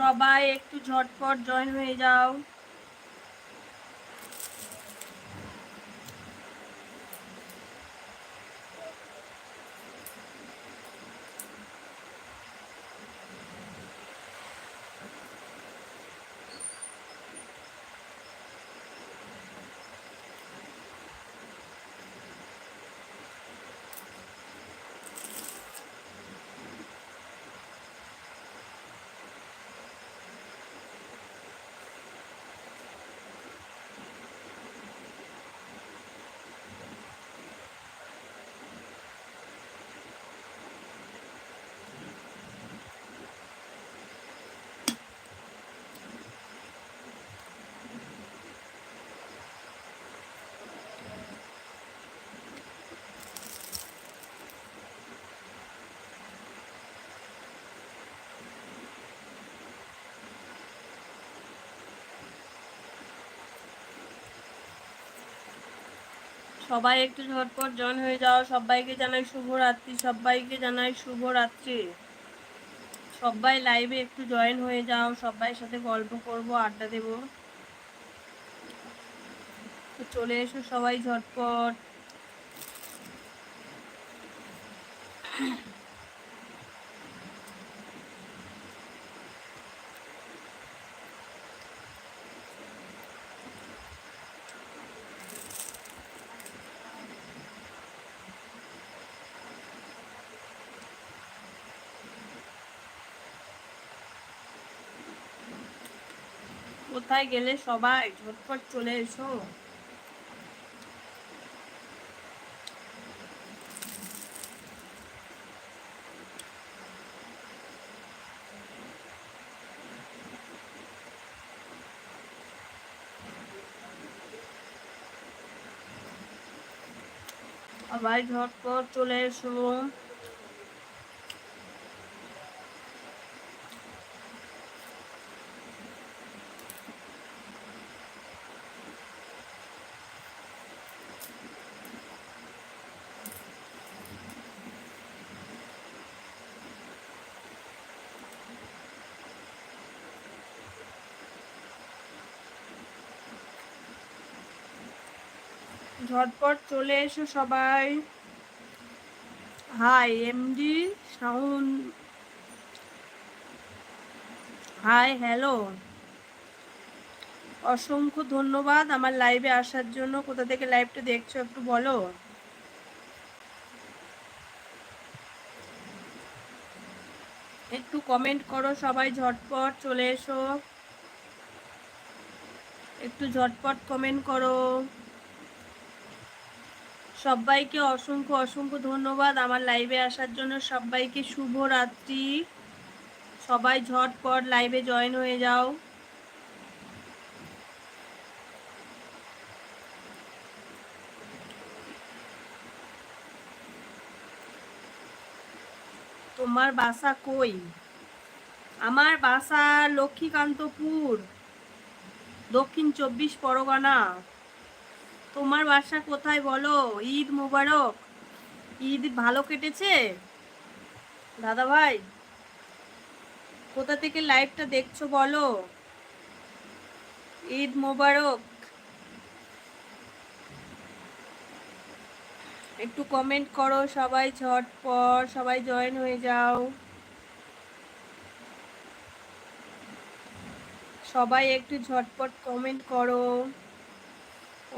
সবাই একটু ঝটপট জয়েন হয়ে যাও। সবাই একটু ঝটপট জয়েন হয়ে যাও। সবাইকে জানাই শুভ রাত্রি সবাইকে জানাই শুভ রাত্রি সবাই লাইভে একটু জয়েন হয়ে যাও, সবাই সাথে গল্প করব, আড্ডা দেব। চলে এসো সবাই ঝটপট। কোথায় গেলে সবাই ঝটপট চলে এসো? সবাই ঝটপট চলে এসো। ঝটপট চলে এসো সবাই। Hi MD sound hi hello অসংখ্য ধন্যবাদ আমার লাইভে আসার জন্য। কোথা থেকে লাইভটা দেখছ একটু বলো? একটু কমেন্ট করো সবাই, ঝটপট চলে এসো। একটু ঝটপট কমেন্ট করো। সবাইকে অসংখ্য অসংখ্য ধন্যবাদ আমার লাইভে আসার জন্য। সবাইকে শুভ রাত্রি। সবাই ঝটপট লাইভে জয়েন হয়ে যাও। তোমার বাসা কই? আমার বাসা লক্ষ্মীকান্তপুর, দক্ষিণ চব্বিশ পরগনা। তোমার বাসা কোথায় বলো? ঈদ মুবারক। ঈদ ভালো কেটেছে? দাদা ভাই, কোথা থেকে লাইভটা দেখছ বলো? ঈদ মোবারক। একটু কমেন্ট করো সবাই ঝটপট, সবাই জয়েন হয়ে যাও। সবাই একটু ঝটপট কমেন্ট করো।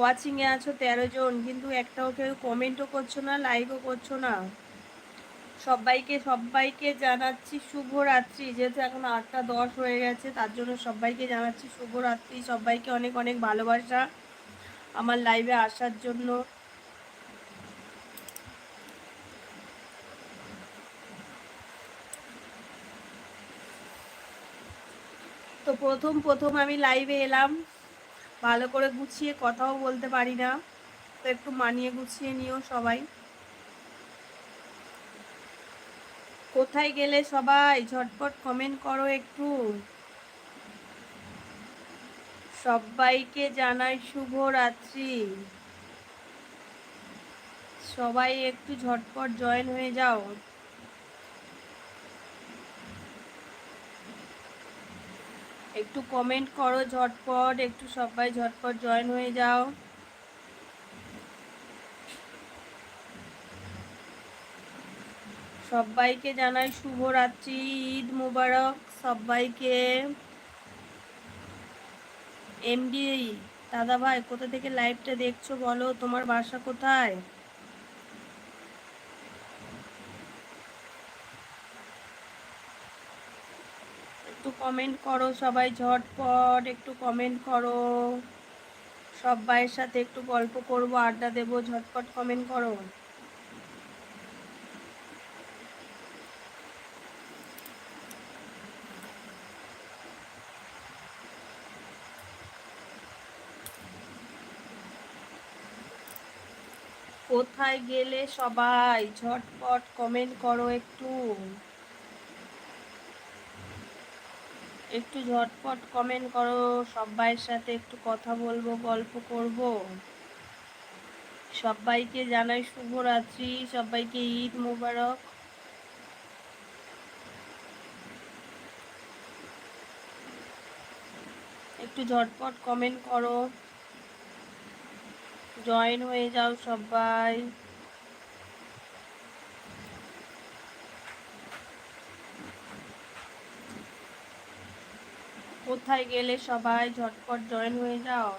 ওয়াচিংয়ে আছো তেরো জন, কিন্তু একটাও কেউ কমেন্টও করছ না লাইকও করছ না। সবাইকে সবাইকে জানাচ্ছি শুভ রাত্রি যেহেতু এখন আটটা দশ হয়ে গেছে, তার জন্য সবাইকে জানাচ্ছি শুভ রাত্রি সবাইকে অনেক অনেক ভালোবাসা আমার লাইভে আসার জন্য। তো প্রথম প্রথম আমি লাইভে এলাম। ভালো করে গুছিয়ে কথাও বলতে পারি না। তো একটু মানিয়ে গুছিয়ে নিও সবাই। কোথায় গেলে সবাই? ঝটপট কমেন্ট করো একটু। সবাইকে জানাই শুভ রাত্রি সবাই একটু ঝটপট জয়েন হয়ে যাও। একটু কমেন্ট করো ঝটপট, একটু সবাই ঝটপট জয়েন হয়ে যাও। সবাইকে জানাই শুভরাত্রি, ঈদ মুবারক সবাইকে। এমডি দাদা ভাই কোথা থেকে লাইভটা দেখছ বলো? তোমার বাসা কোথায় একটু কমেন্ট করো, সবাই ঝটপট একটু কমেন্ট করো। সবাইয়ের সাথে একটু গল্প করব, আড্ডা দেবো, ঝটপট কমেন্ট করো। কোথায় গেলে সবাই? ঝটপট কমেন্ট করো একটু। একটু ঝটপট কমেন্ট করো সবাইয়ের সাথে একটু কথা বলব, গল্প করব। সবাইকে জানাই শুভরাত্রি সবাইকে ঈদ মোবারক। একটু ঝটপট কমেন্ট করো। জয়েন হয়ে যাও সবাই কোথায় গেলে সবাই ঝটপট জয়েন হয়ে যাও?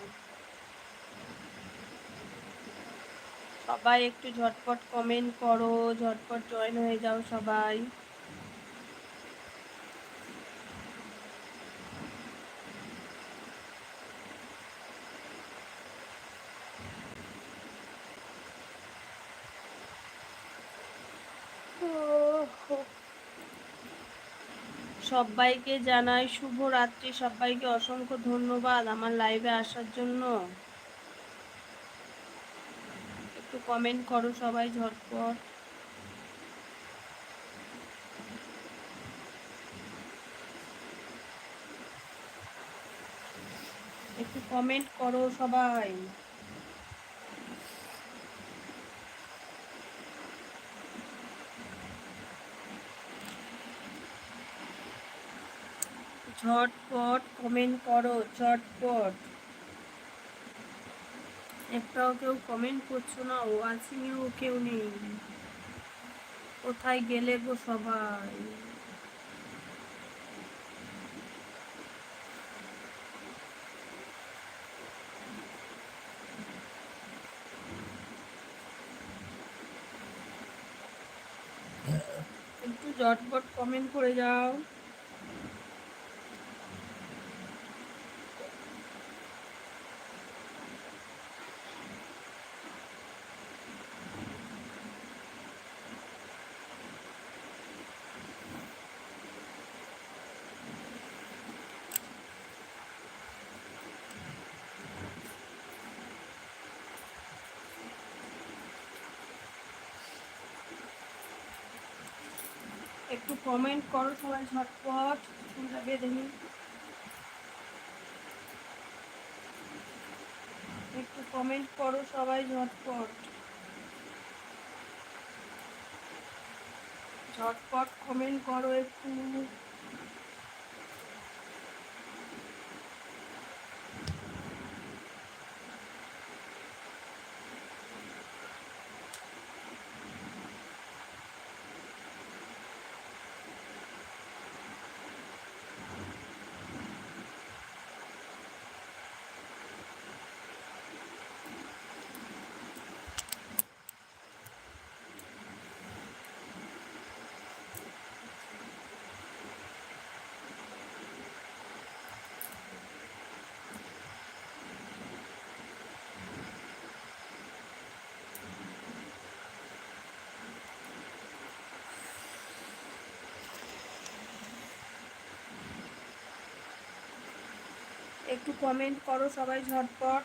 সবাই একটু ঝটপট কমেন্ট করো, ঝটপট জয়েন হয়ে যাও সবাই। সবাইকে জানাই শুভ রাত্রি সবাইকে অসংখ্য ধন্যবাদ আমার লাইভে আসার জন্য। একটু কমেন্ট করো সবাই ঝটপট। একটু কমেন্ট করো সবাই। ঝটপট কমেন্ট করো, ঝটপট। একটাও কেউ কমেন্ট করছ না, ও ওয়াচিংয়েও কেউ নেই। কোথায় গেলে গো সবাই? একটু ঝটপট কমেন্ট করে যাও। একটু কমেন্ট করো সবাই ঝটপট ফোনটা বেঁধে নিন একটু কমেন্ট করো সবাই ঝটপট। ঝটপট কমেন্ট করো একটু। একটু কমেন্ট করো সবাই ঝটপট।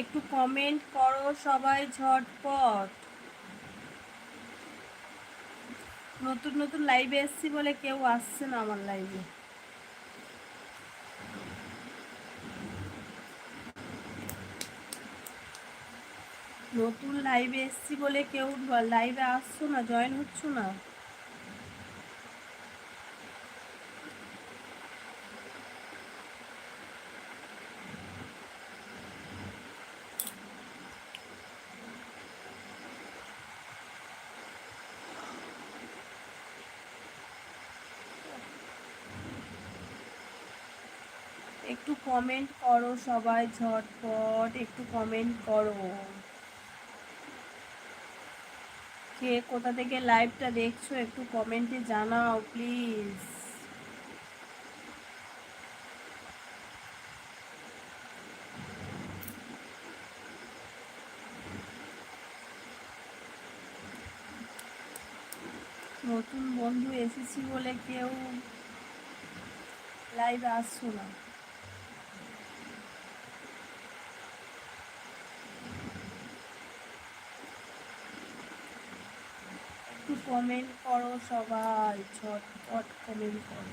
একটু কমেন্ট করো সবাই ঝটপট। নতুন নতুন লাইভে এসছি বলে কেউ আসছে না আমার লাইভে নতুন লাইভে এসছি বলে কেউ লাইভে আসছো না জয়েন হচ্ছ না? একটু কমেন্ট করো সবাই ঝটপট, একটু কমেন্ট করো। কে কোথা থেকে লাইভটা দেখছ একটু কমেন্টে জানাও প্লিজ নতুন বন্ধু এসেছি বলে কেউ লাইভে আসছো না। একটু কমেন্ট করো সবাই ঝটপট কমেন্ট করো।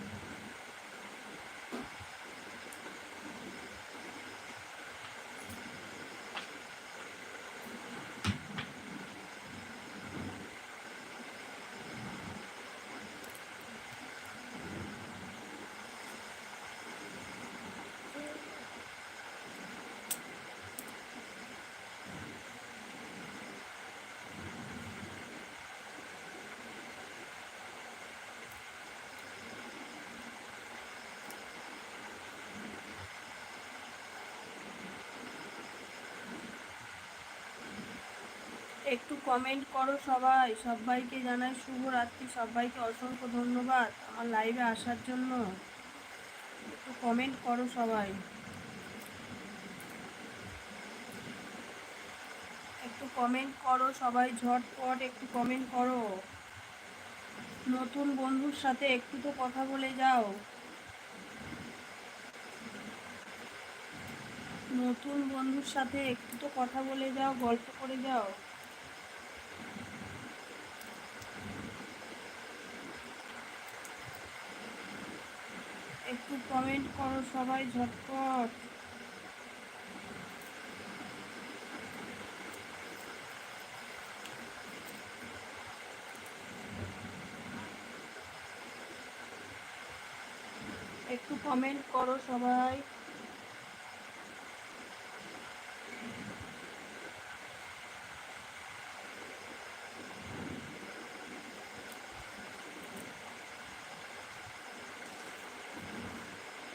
একটু কমেন্ট করো সবাই। সবাইকে জানাই শুভ রাত্রি সবাইকে অসংখ্য ধন্যবাদ আমার লাইভে আসার জন্য। একটু কমেন্ট করো সবাই। একটু কমেন্ট করো সবাই, ঝটপট একটু কমেন্ট করো। নতুন বন্ধুর সাথে একটু তো কথা বলে যাও। নতুন বন্ধুর সাথে একটু তো কথা বলে যাও, গল্প করে যাও। একটু কমেন্ট করো সবাই ঝটপট। একটু কমেন্ট করো সবাই।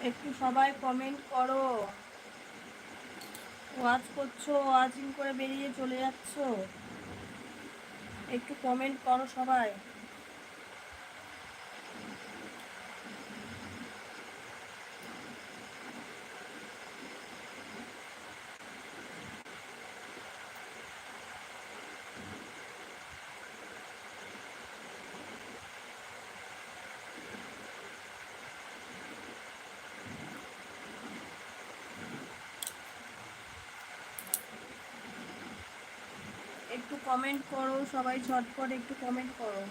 একটু সবাই কমেন্ট করো। ওয়াজ করছ, ওয়াজিং করে বেরিয়ে চলে যাচ্ছ। একটু কমেন্ট করো সবাই। একটু কমেন্ট করো সবাই ঝটপট একটু কমেন্ট করো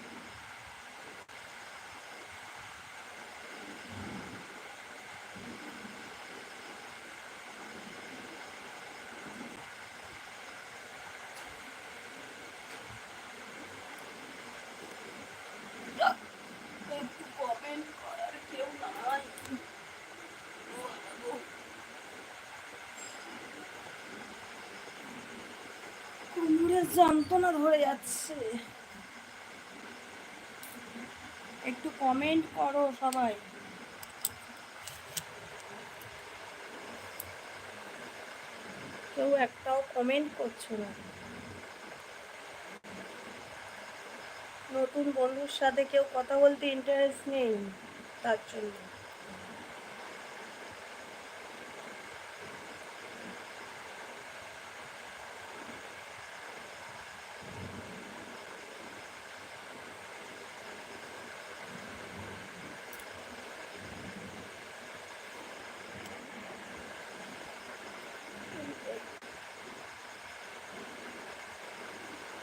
একটু কমেন্ট করার কেউ নাই কোমরের যন্ত্রণা ধরে যাচ্ছে। একটু কমেন্ট করো সবাই। কেউ একটাও কমেন্ট করছ না। নতুন বন্ধুর সাথে কেউ কথা বলতে ইন্টারেস্ট নেই তার জন্য।